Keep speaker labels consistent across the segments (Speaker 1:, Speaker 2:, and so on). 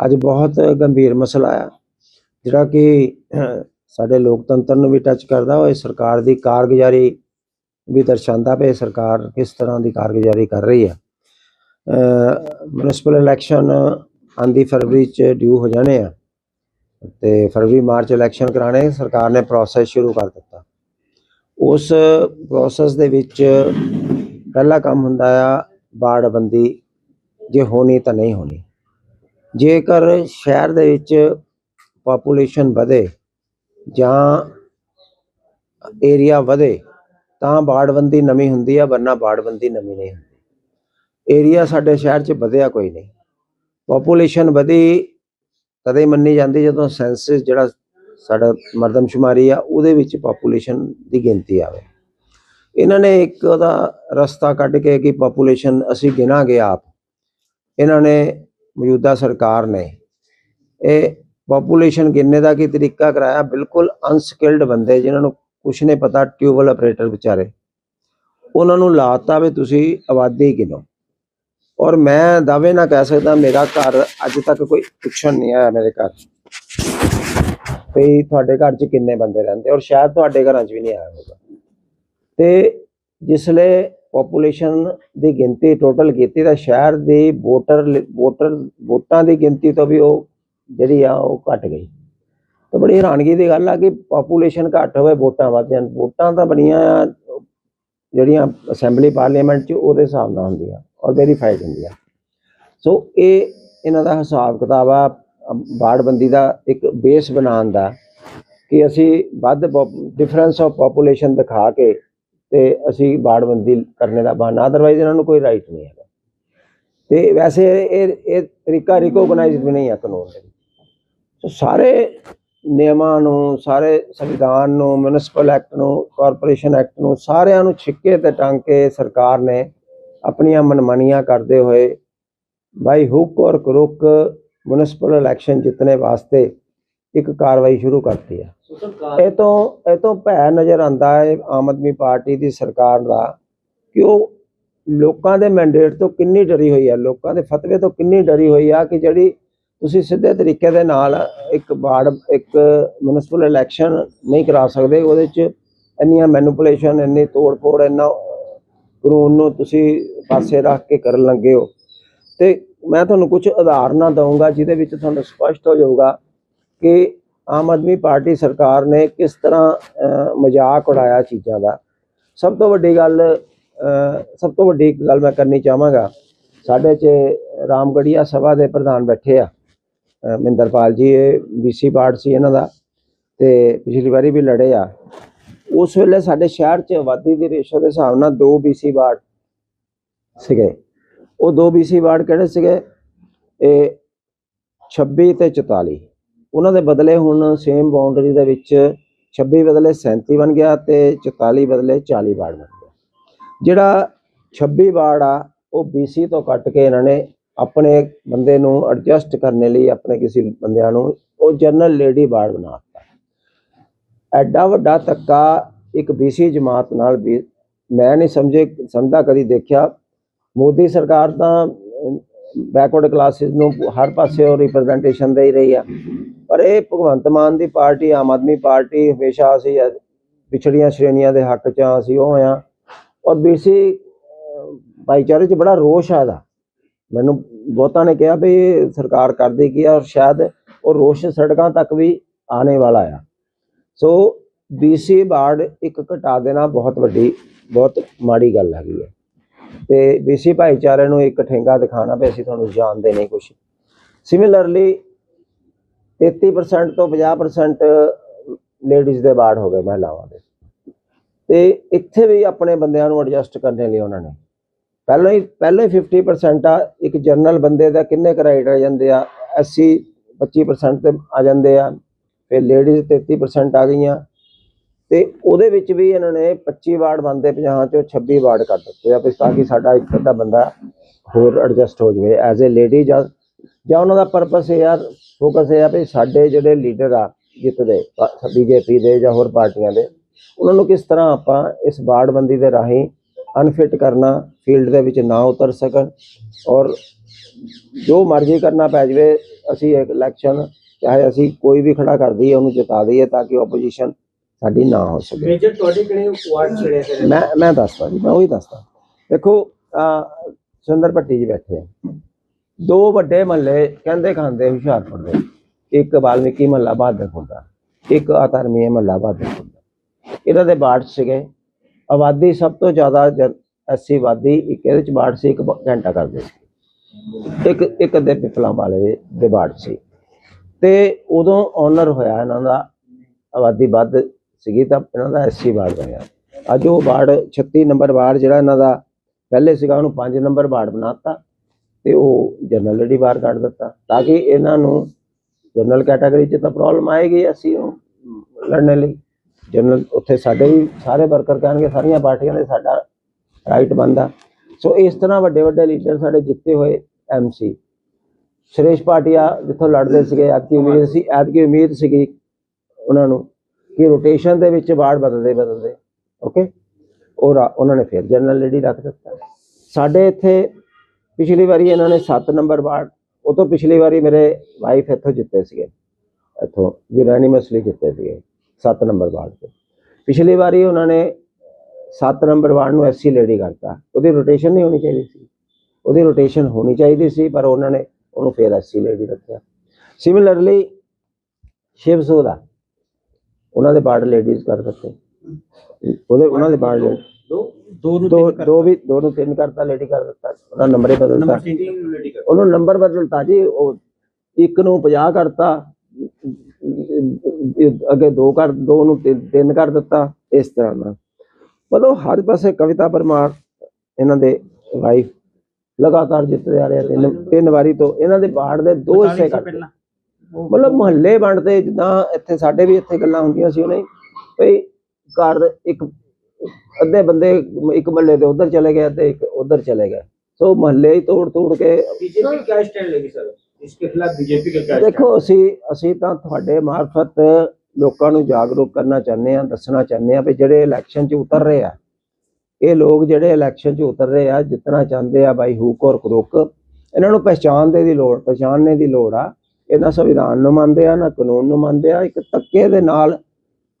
Speaker 1: ਅੱਜ ਬਹੁਤ ਗੰਭੀਰ ਮਸਲਾ ਆ। ਜਿਹੜਾ ਕਿ ਸਾਡੇ ਲੋਕਤੰਤਰ ਨੂੰ ਵੀ ਟੱਚ ਕਰਦਾ ਹੋਏ ਸਰਕਾਰ ਦੀ ਕਾਰਗੁਜ਼ਾਰੀ ਵੀ ਦਰਸਾਉਂਦਾ ਪਏ ਸਰਕਾਰ ਕਿਸ ਤਰ੍ਹਾਂ ਦੀ ਕਾਰਗੁਜ਼ਾਰੀ ਕਰ ਰਹੀ ਹੈ ਮਿਊਨਿਸਪਲ ਇਲੈਕਸ਼ਨ ਆਂਦੀ ਫਰਵਰੀ ਚ ਡਿਊ ਹੋ ਜਾਣੇ ਆ। ਤੇ ਫਰਵਰੀ, ਮਾਰਚ ਇਲੈਕਸ਼ਨ ਕਰਾਣੇ, ਸਰਕਾਰ ਨੇ ਪ੍ਰੋਸੈਸ ਸ਼ੁਰੂ ਕਰ ਦਿੱਤਾ। ਉਸ ਪ੍ਰੋਸੈਸ ਦੇ ਵਿੱਚ ਪਹਿਲਾ ਕੰਮ ਹੁੰਦਾ ਆ ਬਾੜਬੰਦੀ ਜੇ ਹੋਣੀ ਤਾਂ ਨਹੀਂ ਹੋਣੀ। ਜੇਕਰ ਸ਼ਹਿਰ ਦੇ ਵਿੱਚ ਪਾਪੂਲੇਸ਼ਨ ਵਧੇ ਜਾਂ ਏਰੀਆ ਵਧੇ, ਤਾਂ ਬਾੜਬੰਦੀ ਨਵੀਂ ਹੁੰਦੀ ਆ, ਵਰਨਾ ਬਾੜਬੰਦੀ ਨਵੀਂ ਨਹੀਂ ਹੁੰਦੀ। ਏਰੀਆ ਸਾਡੇ ਸ਼ਹਿਰ 'ਚ ਵਧਿਆ ਕੋਈ ਨਹੀਂ। ਪਾਪੂਲੇਸ਼ਨ ਵਧੀ, ਤਦੇ ਮੰਨੀ ਜਾਂਦੀ ਜਦੋਂ ਸੈਂਸਸ ਜਿਹੜਾ ਸਾਡਾ ਮਰਦਮਸ਼ੁਮਾਰੀ ਆ, ਉਹਦੇ ਵਿੱਚ ਪਾਪੂਲੇਸ਼ਨ ਦੀ ਗਿਣਤੀ ਆਵੇ। ਇਹਨਾਂ ਨੇ ਇੱਕ ਉਹਦਾ ਰਸਤਾ ਕੱਢ ਕੇ ਕਿ ਪਾਪੂਲੇਸ਼ਨ ਅਸੀਂ ਗਿਣਾਂਗੇ ਆਪ। ਇਹਨਾਂ ਨੇ ਮੌਜੂਦਾ ਸਰਕਾਰ ਨੇ। ਇਹ ਪਾਪੂਲੇਸ਼ਨ ਗਿਣਨੇ ਦਾ ਕੀ ਤਰੀਕਾ ਕਰਾਇਆ? ਬਿਲਕੁਲ ਅਨਸਕਿਲਡ ਬੰਦੇ ਜਿਨ੍ਹਾਂ ਨੂੰ ਕੁਛ ਨਹੀਂ ਪਤਾ ਟਿਊਬਲ ਆਪਰੇਟਰ ਵਿਚਾਰੇ। ਉਹਨਾਂ ਨੂੰ ਲਾਤਾ ਵੀ ਤੁਸੀਂ ਆਬਾਦੀ ਗਿਣੋ ਔਰ ਮੈਂ ਦਾਅਵੇ ਨਾ ਕਹਿ ਸਕਦਾ ਮੇਰਾ ਘਰ ਅੱਜ ਤੱਕ ਕੋਈ ਪੁੱਛਣ ਨਹੀਂ ਆਇਆ ਮੇਰੇ ਘਰ। ਵੀ ਤੁਹਾਡੇ ਘਰ 'ਚ ਕਿੰਨੇ ਬੰਦੇ ਰਹਿੰਦੇ? ਔਰ ਸ਼ਾਇਦ ਤੁਹਾਡੇ ਘਰਾਂ 'ਚ ਵੀ ਨਹੀਂ ਆਇਆ ਹੋਗਾ ਤੇ ਜਿਸਲੇ ਪੋਪੂਲੇਸ਼ਨ ਦੀ ਗਿਣਤੀ ਟੋਟਲ ਕੀਤੀ ਤਾਂ ਸ਼ਹਿਰ ਦੀ ਵੋਟਰ ਵੋਟਰ ਵੋਟਾਂ ਦੀ ਗਿਣਤੀ ਤੋਂ ਵੀ ਉਹ ਜਿਹੜੀ ਆ ਉਹ ਘਟ ਗਈ। ਤਾਂ ਬੜੀ ਹੈਰਾਨਗੀ ਦੀ ਗੱਲ ਆ ਕਿ ਪੋਪੂਲੇਸ਼ਨ ਘੱਟ ਹੋਵੇ ਵੋਟਾਂ ਵੱਧ ਜਾਣ ਵੋਟਾਂ ਤਾਂ ਬਣੀਆਂ ਆ ਜਿਹੜੀਆਂ ਅਸੈਂਬਲੀ ਪਾਰਲੀਮੈਂਟ 'ਚ ਉਹਦੇ ਹਿਸਾਬ ਨਾਲ ਹੁੰਦੀਆਂ ਔਰ ਵੈਰੀਫਾਈਡ ਹੁੰਦੀਆਂ। ਸੋ ਇਹ ਇਹਨਾਂ ਦਾ ਹਿਸਾਬ ਕਿਤਾਬ ਆ ਬਾੜਬੰਦੀ ਦਾ ਇੱਕ ਬੇਸ ਬਣਾਉਣ ਦਾ ਕਿ ਅਸੀਂ ਵੱਧ ਡਿਫਰੈਂਸ ਆਫ ਪੋਪੂਲੇਸ਼ਨ ਦਿਖਾ ਕੇ ਤੇ ਅਸੀਂ ਬਾੜਬੰਦੀ ਕਰਨੇ ਦਾ ਬਹਾਨਾ ਅਦਰਵਾਈਜ਼ ਇਹਨਾਂ ਨੂੰ ਕੋਈ ਰਾਈਟ ਨਹੀਂ ਹੈਗਾ। ਤੇ ਵੈਸੇ ਇਹ ਇਹ ਤਰੀਕਾ ਰਿਕੋਗਨਾਈਜ਼ਡ ਵੀ ਨਹੀਂ ਹੈ ਕਾਨੂੰਨ ਦੇ ਸੋ ਸਾਰੇ ਨਿਯਮਾਂ ਨੂੰ, ਸਾਰੇ ਸੰਵਿਧਾਨ ਨੂੰ ਮਿਊਨਿਸਪਲ ਐਕਟ ਨੂੰ ਕਾਰਪੋਰੇਸ਼ਨ ਐਕਟ ਨੂੰ ਸਾਰਿਆਂ ਨੂੰ ਛਿੱਕੇ ਤੇ ਟੰਗ ਕੇ ਸਰਕਾਰ ਨੇ ਆਪਣੀਆਂ ਮਨਮਾਨੀਆਂ ਕਰਦੇ ਹੋਏ ਬਾਈ ਹੁੱਕ ਔਰ ਕਰੁਕ ਮਿਊਨਿਸਪਲ ਇਲੈਕਸ਼ਨ ਜਿੱਤਣੇ ਵਾਸਤੇ ਇੱਕ ਕਾਰਵਾਈ ਸ਼ੁਰੂ ਕਰਤੀ ਹੈ ਇਹ ਤੋਂ ਇਹ ਤੋਂ ਭੈ ਨਜ਼ਰ ਆਂਦਾ ਹੈ ਆਮ ਆਦਮੀ ਪਾਰਟੀ ਦੀ ਸਰਕਾਰ ਦਾ ਕਿ ਉਹ ਲੋਕਾਂ ਦੇ ਮੈਂਡੇਟ ਤੋਂ ਕਿੰਨੀ ਡਰੀ ਹੋਈ ਹੈ ਲੋਕਾਂ ਦੇ ਫਤਵੇ ਤੋਂ ਕਿੰਨੀ ਡਰੀ ਹੋਈ ਆ ਕਿ ਜਿਹੜੀ ਤੁਸੀਂ ਸਿੱਧੇ ਤਰੀਕੇ ਦੇ ਨਾਲ ਇੱਕ ਬਾੜ ਇੱਕ ਮਿਊਨਿਸਪਲ ਇਲੈਕਸ਼ਨ ਨਹੀਂ ਕਰਾ ਸਕਦੇ, ਉਹਦੇ ਚ ਇੰਨੀਆਂ ਮੈਨੂਪੂਲੇਸ਼ਨ ਇੰਨੀ ਤੋੜ-ਫੋੜ, ਇੰਨਾ ਕਾਨੂੰਨ ਨੂੰ ਤੁਸੀਂ ਪਾਸੇ ਰੱਖ ਕੇ ਕਰਨ ਲੱਗੇ ਹੋ। ਤੇ ਮੈਂ ਤੁਹਾਨੂੰ ਕੁਝ ਉਦਾਹਰਨਾਂ ਦਊਂਗਾ ਜਿਹਦੇ ਵਿੱਚ ਤੁਹਾਨੂੰ ਸਪਸ਼ਟ ਹੋ ਜਾਊਗਾ ਕਿ ਆਮ ਆਦਮੀ ਪਾਰਟੀ ਸਰਕਾਰ ਨੇ ਕਿਸ ਤਰ੍ਹਾਂ ਮਜ਼ਾਕ ਉਡਾਇਆ ਚੀਜ਼ਾਂ ਦਾ। ਸਭ ਤੋਂ ਵੱਡੀ ਗੱਲ ਸਭ ਤੋਂ ਵੱਡੀ ਇੱਕ ਗੱਲ ਮੈਂ ਕਰਨੀ ਚਾਹਾਂਗਾ। ਸਾਡੇ 'ਚ ਰਾਮਗੜੀਆ ਸਭਾ ਦੇ ਪ੍ਰਧਾਨ ਬੈਠੇ ਆ ਅਹ, ਮਹਿੰਦਰਪਾਲ ਜੀ ਇਹ ਬੀਸੀ ਪਾਰਟ ਸੀ ਇਹਨਾਂ ਦਾ ਤੇ ਪਿਛਲੀ ਵਾਰੀ ਵੀ ਲੜੇ ਆ। ਉਸ ਵੇਲੇ ਸਾਡੇ ਸ਼ਹਿਰ 'ਚ ਆਬਾਦੀ ਦੀ ਰੇਸ਼ੋ ਦੇ ਹਿਸਾਬ ਨਾਲ ਦੋ ਬੀਸੀ ਵਾਰਡ ਸੀਗੇ। ਉਹ ਦੋ ਬੀਸੀ ਵਾਰਡ ਕਿਹੜੇ ਸੀਗੇ? ਇਹ 26 ਤੇ 44 ਉਹਨਾਂ ਦੇ ਬਦਲੇ ਹੁਣ ਸੇਮ ਬਾਉਂਡਰੀ ਦੇ ਵਿੱਚ 26 ਬਦਲੇ 37 ਬਣ ਗਿਆ ਤੇ 44 ਬਦਲੇ 40 ਵਾਰਡ ਬਣ ਗਿਆ। ਜਿਹੜਾ 26 ਵਾਰਡ ਆ, ਉਹ BC ਤੋਂ ਕੱਟ ਕੇ ਇਹਨਾਂ ਨੇ ਆਪਣੇ ਬੰਦੇ ਨੂੰ ਐਡਜਸਟ ਕਰਨ ਲਈ ਆਪਣੇ ਕਿਸੇ ਬੰਦਿਆਂ ਨੂੰ ਉਹ ਜਨਰਲ ਲੇਡੀ ਵਾਰਡ ਬਣਾ ਦਿੱਤਾ। ਐਡਾ ਵੱਡਾ ਧੱਕਾ ਇੱਕ BC ਜਮਾਤ ਨਾਲ ਵੀ ਮੈਂ ਨਹੀਂ ਸਮਝੇ, ਸਮਝਦਾ ਕਦੀ ਦੇਖਿਆ। ਮੋਦੀ ਸਰਕਾਰ ਤਾਂ ਬੈਕਵਰਡ ਕਲਾਸਿਸ ਨੂੰ ਹਰ ਪਾਸੇ ਉਹ ਰਿਪਰੈਜ਼ੈਂਟੇਸ਼ਨ ਦੇ ਹੀ ਰਹੀ ਆ। ਪਰ ਇਹ ਭਗਵੰਤ ਮਾਨ ਦੀ ਪਾਰਟੀ ਆਮ ਆਦਮੀ ਪਾਰਟੀ ਹਮੇਸ਼ਾ ਅਸੀਂ ਪਿਛੜੀਆਂ ਸ਼੍ਰੇਣੀਆਂ ਦੇ ਹੱਕ 'ਚ ਆ, ਅਸੀਂ ਉਹ ਆ ਔਰ ਬੀਸੀ ਭਾਈਚਾਰੇ 'ਚ ਬੜਾ ਰੋਸ਼ ਆ ਇਹਦਾ। ਮੈਨੂੰ ਬਹੁਤਾਂ ਨੇ ਕਿਹਾ ਵੀ ਸਰਕਾਰ ਕਰਦੀ ਕੀ ਆ ਔਰ ਸ਼ਾਇਦ ਉਹ ਰੋਸ਼ ਸੜਕਾਂ ਤੱਕ ਵੀ ਆਣੇ ਵਾਲਾ ਆ। ਸੋ ਬੀਸੀ ਬਾਰਡ ਇੱਕ ਘਟਾ ਦੇਣਾ ਬਹੁਤ ਵੱਡੀ ਬਹੁਤ ਮਾੜੀ ਗੱਲ ਹੈਗੀ ਹੈ ਤੇ ਬੀਸੀ ਭਾਈਚਾਰੇ ਨੂੰ ਇੱਕ ਠੇਂਗਾ ਦਿਖਾਣਾ ਵੀ ਅਸੀਂ ਤੁਹਾਨੂੰ ਜਾਣਦੇ ਨਹੀਂ ਕੁਝ ਸਿਮਿਲਰਲੀ 33% ਤੋਂ 50% ਲੇਡੀਜ਼ ਦੇ ਬਾੜ ਹੋ ਗਏ ਮਹਿਲਾਵਾਂ ਦੇ। ਤੇ ਇੱਥੇ ਵੀ ਆਪਣੇ ਬੰਦਿਆਂ ਨੂੰ ਐਡਜਸਟ ਕਰਨ ਲਈ ਉਹਨਾਂ ਨੇ। ਪਹਿਲਾਂ ਹੀ ਪਹਿਲਾਂ ਹੀ 50% ਆ, ਇੱਕ ਜਰਨਲ ਬੰਦੇ ਦਾ ਕਿੰਨੇ ਕਰਾਈਟ ਰਹਿ ਜਾਂਦੇ ਆ 80 25% ਤੇ ਆ ਜਾਂਦੇ ਆ, ਫਿਰ ਲੇਡੀਜ਼ 33% ਆ ਗਈਆਂ। ਤੇ ਉਹਦੇ ਵਿੱਚ ਵੀ ਇਹਨਾਂ ਨੇ 25 ਵਾਰਡ ਬੰਦੇ 50 ਚੋਂ 26 ਵਾਰਡ ਕਰ ਦਿੱਤੇ ਆ ਤਾਂ ਕਿ ਸਾਡਾ ਇੱਕ ਅੱਧਾ ਬੰਦਾ ਹੋਰ ਐਡਜਸਟ ਹੋ ਜਾਵੇ ਐਜ਼ ਅ ਲੇਡੀ ਜਾਂ ਜਾਂ ਉਹਨਾਂ ਦਾ ਪਰਪਸ ਇਹ ਯਾਰ ਫੋਕਸ ਇਹ ਆ ਵੀ ਸਾਡੇ ਜਿਹੜੇ ਲੀਡਰ ਆ ਜਿੱਤਦੇ ਬੀਜੇਪੀ ਦੇ ਜਾਂ ਹੋਰ ਪਾਰਟੀਆਂ ਦੇ, ਉਹਨਾਂ ਨੂੰ ਕਿਸ ਤਰ੍ਹਾਂ ਆਪਾਂ ਇਸ ਬਾੜਬੰਦੀ ਦੇ ਰਾਹੀਂ ਅਨਫਿਟ ਕਰਨਾ ਫੀਲਡ ਦੇ ਵਿੱਚ ਨਾ ਉਤਰ ਸਕਣ ਔਰ ਜੋ ਮਰਜ਼ੀ ਕਰਨਾ ਪੈ ਜਾਵੇ, ਅਸੀਂ ਇਲੈਕਸ਼ਨ ਚਾਹੇ ਅਸੀਂ ਕੋਈ ਵੀ ਖੜਾ ਕਰ ਦਈਏ, ਉਹਨੂੰ ਜਿਤਾ ਦਈਏ ਤਾਂ ਕਿ ਆਪੋਜੀਸ਼ਨ ਸਾਡੀ ਨਾ ਹੋ ਸਕੇ।
Speaker 2: ਮੇਜਰ ਤੁਹਾਡੇ ਕਿਹੜੇ ਵਾਰਡ ਛੜੇ ਤੇ
Speaker 1: ਮੈਂ ਮੈਂ ਦੱਸਦਾ ਜੀ ਮੈਂ ਉਹੀ ਦੱਸਦਾ। ਦੇਖੋ ਸੁੰਦਰ ਭੱਟੀ ਜੀ ਬੈਠੇ ਆ। ਦੋ ਵੱਡੇ ਮਹੱਲੇ ਕਹਿੰਦੇ ਖਾਂਦੇ ਹੁਸ਼ਿਆਰਪੁਰ ਦੇ। ਇੱਕ ਵਾਲਮੀਕੀ ਮਹੱਲਾ ਬਹਾਦਰਪੁਰ ਦਾ ਇੱਕ ਆਤਰਮੀਏ ਮਹੱਲਾ ਬਹਾਦਰਪੁਰ ਦਾ ਇਹਨਾਂ ਦੇ ਬਾੜ ਸੀਗੇ। ਆਬਾਦੀ ਸਭ ਤੋਂ ਜ਼ਿਆਦਾ ਐਸੀ ਆਬਾਦੀ ਇੱਕ ਇਹਦੇ ਚ ਬਾੜ ਸੀ ਇੱਕ ਘੰਟਾ ਕਰਦੇ ਸੀ। ਇੱਕ ਇੱਕ ਅੱਧੇ ਪਿਪਲਾਂ ਵਾਲੇ ਦੇ ਬਾੜ ਸੀ। ਤੇ ਉਦੋਂ ਓਨਰ ਹੋਇਆ ਇਹਨਾਂ ਦਾ ਆਬਾਦੀ ਵੱਧ ਸੀਗੀ ਤਾਂ ਇਹਨਾਂ ਦਾ ਐਸੀ ਵਾਰਡ ਬਣਿਆ। ਅੱਜ ਉਹ ਵਾਰਡ 36 ਨੰਬਰ ਵਾਰਡ ਜਿਹੜਾ ਇਹਨਾਂ ਦਾ ਪਹਿਲੇ ਸੀਗਾ, ਉਹਨੂੰ 5 ਨੰਬਰ ਵਾਰਡ ਬਣਾਤਾ ਤੇ ਉਹ ਜਨਰਲ ਲੜੀ ਬਾਹਰ ਕੱਢ ਦਿੱਤਾ ਤਾਂ ਕਿ ਇਹਨਾਂ ਨੂੰ ਜਨਰਲ ਕੈਟਾਗਰੀ 'ਚ ਤਾਂ ਪ੍ਰੋਬਲਮ ਆਏਗੀ ਅਸੀਂ ਉਹ ਲੜਨ ਲਈ। ਜਨਰਲ ਉੱਥੇ ਸਾਡੇ ਵੀ ਸਾਰੇ ਵਰਕਰ ਕਹਿਣਗੇ, ਸਾਰੀਆਂ ਪਾਰਟੀਆਂ ਦੇ ਸਾਡਾ ਰਾਈਟ ਬਣਦਾ। ਸੋ ਇਸ ਤਰ੍ਹਾਂ ਵੱਡੇ ਵੱਡੇ ਲੀਡਰ ਸਾਡੇ ਜਿੱਤੇ ਹੋਏ ਐਮਸੀ ਸੁਰੇਸ਼ ਪਾਟਿਆ ਜਿੱਥੋਂ ਲੜਦੇ ਸੀਗੇ, ਐਤਕੀ ਉਮੀਦ ਸੀ, ਐਤਕੀ ਉਮੀਦ ਸੀਗੀ ਉਹਨਾਂ ਨੂੰ ਕਿ ਰੋਟੇਸ਼ਨ ਦੇ ਵਿੱਚ ਵਾਰਡ ਬਦਲਦੇ ਬਦਲਦੇ ਓਕੇ ਔਰ ਉਹਨਾਂ ਨੇ ਫਿਰ ਜਨਰਲ ਲੇਡੀ ਰੱਖ ਦਿੱਤਾ। ਸਾਡੇ ਇੱਥੇ ਪਿਛਲੀ ਵਾਰੀ ਇਹਨਾਂ ਨੇ 7 ਨੰਬਰ ਵਾਰਡ ਉਹ ਤੋਂ ਪਿਛਲੀ ਵਾਰੀ ਮੇਰੇ ਵਾਈਫ ਇੱਥੋਂ ਜਿੱਤੇ ਸੀਗੇ। ਇੱਥੋਂ ਯੂਰੈਨੀਮਸਲੀ ਜਿੱਤੇ ਸੀਗੇ 7 ਨੰਬਰ ਵਾਰਡ ਤੋਂ। ਪਿਛਲੀ ਵਾਰੀ ਉਹਨਾਂ ਨੇ 7 ਨੰਬਰ ਵਾਰਡ ਨੂੰ ਐਸਸੀ ਲੇਡੀ ਕਰਤਾ। ਉਹਦੀ ਰੋਟੇਸ਼ਨ ਨਹੀਂ ਹੋਣੀ ਚਾਹੀਦੀ ਸੀ। ਉਹਦੀ ਰੋਟੇਸ਼ਨ ਹੋਣੀ ਚਾਹੀਦੀ ਸੀ, ਪਰ ਉਹਨਾਂ ਨੇ ਉਹਨੂੰ ਫਿਰ ਐਸਸੀ ਲੇਡੀ ਰੱਖਿਆ। ਸਿਮਿਲਰਲੀ ਸ਼ਿਵ ਸੋਦਾ ਉਹਨਾਂ ਦੇ ਬਾਰਡ ਲੇਡੀਜ਼ ਕਰ ਦਿੱਤੇ। ਉਹਦੇ ਉਹਨਾਂ ਦੇ ਬਾਰਡ
Speaker 2: ਦੋ ਦੋ ਨੂੰ
Speaker 1: ਦੋ ਦੋ ਵੀ ਦੋ ਨੂੰ ਤਿੰਨ ਕਰਤਾ ਲੇਡੀ ਕਰ ਦਿੱਤਾ ਉਹਦਾ ਨੰਬਰ ਹੀ ਬਦਲਤਾ।
Speaker 2: ਨੰਬਰ 3 ਨੂੰ ਰੈਡੀ ਕਰ
Speaker 1: ਉਹਨੂੰ ਨੰਬਰ ਬਦਲਤਾ ਜੀ ਉਹ ਇੱਕ ਨੂੰ 50 ਕਰਤਾ ਅੱਗੇ ਦੋ ਕਰ ਦੋ ਨੂੰ ਤਿੰਨ ਕਰ ਦਿੱਤਾ ਇਸ ਤਰ੍ਹਾਂ ਨਾਲ। ਮਤਲਬ ਹਰ ਪਾਸੇ ਕਵਿਤਾ ਪਰਮਾਰ ਇਹਨਾਂ ਦੇ ਵਾਈਫ ਲਗਾਤਾਰ ਜਿੱਤਦੇ ਆ ਰਹੇ ਤਿੰਨ ਤਿੰਨ ਵਾਰੀ ਤੋਂ। ਇਹਨਾਂ ਦੇ ਬਾੜ ਦੇ ਦੋ ਹਿੱਸੇ ਕਰ ਦਿੱਤੇ। ਮਤਲਬ ਮੁਹੱਲੇ ਵੰਡਦੇ ਜਿੱਦਾਂ ਇੱਥੇ ਸਾਡੇ ਵੀ ਇੱਥੇ ਗੱਲਾਂ ਹੁੰਦੀਆਂ ਸੀ ਉਹਨੇ ਭਈ ਘਰ ਇੱਕ ਅੱਧੇ ਬੰਦੇ ਇੱਕ ਮਹੱਲੇ ਦੇ ਉਧਰ ਚਲੇ ਗਏ ਤੇ ਇੱਕ ਉਧਰ ਚਲੇ ਗਏ। ਸੋ ਮਹੱਲੇ ਹੀ ਤੋੜ ਤੋੜ ਕੇ
Speaker 2: ਬੀਜੇਪੀ ਕਾ ਸਟੈਂਡ ਲੈਗੀ ਸਰ ਇਸ ਦੇ ਖਿਲਾਫ ਬੀਜੇਪੀ ਦਾ ਕਾ
Speaker 1: ਦੇਖੋ ਅਸੀਂ ਅਸੀਂ ਤਾਂ ਤੁਹਾਡੇ ਮਾਰਫਤ ਲੋਕਾਂ ਨੂੰ ਜਾਗਰੂਕ ਕਰਨਾ ਚਾਹੁੰਦੇ ਆ ਦੱਸਣਾ ਚਾਹੁੰਦੇ ਆ ਵੀ ਜਿਹੜੇ ਇਲੈਕਸ਼ਨ 'ਚ ਉਤਰ ਰਹੇ ਆ ਇਹ ਲੋਕ ਜਿਹੜੇ ਇਲੈਕਸ਼ਨ 'ਚ ਉਤਰ ਰਹੇ ਆ ਜਿੱਤਣਾ ਚਾਹੁੰਦੇ ਆ ਬਾਈ ਹੂਕ ਔਰ ਕਰੋਕ ਇਹਨਾਂ ਨੂੰ ਪਛਾਣਦੇ ਦੀ ਲੋੜ ਪਛਾਣਨੇ ਦੀ ਲੋੜ ਆ। ਇਹ ਨਾ ਸੰਵਿਧਾਨ ਨੂੰ ਮੰਨਦੇ ਆ, ਨਾ ਕਾਨੂੰਨ ਨੂੰ ਮੰਨਦੇ ਆ, ਇੱਕ ਧੱਕੇ ਦੇ ਨਾਲ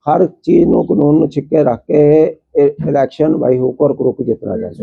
Speaker 1: ਹਰ ਚੀਜ਼ ਨੂੰ ਕਾਨੂੰਨ ਨੂੰ ਛਿੱਕੇ ਰੱਖ ਕੇ ਇਲੈਕਸ਼ਨ ਬਾਈ ਹੂਕ ਔਰ ਕਰੁਕ ਜਿੱਤਣਾ ਚਾਹੁੰਦੇ